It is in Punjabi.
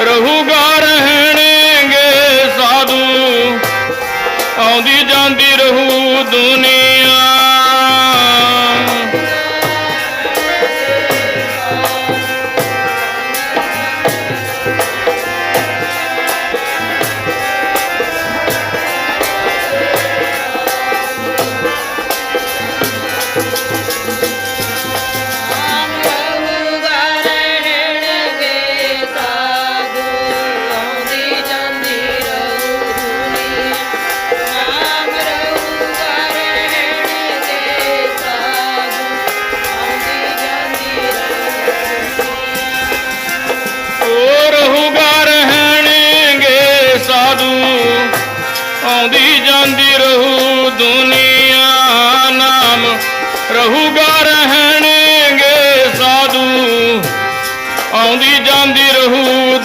ਰਹੂਗਾ ਰਹਿਣਗੇ ਸਾਧੂ। ਆਉਂਦੀ ਜਾਂਦੀ ਰਹੂ ਦੁਨੀਆ। ਆਉਂਦੀ ਜਾਂਦੀ ਰਹੂ ਦੁਨੀਆ ਨਾਮ। ਰਹੂਗਾ ਰਹਿਣਗੇ ਸਾਧੂ। ਆਉਂਦੀ ਜਾਂਦੀ ਰਹੂ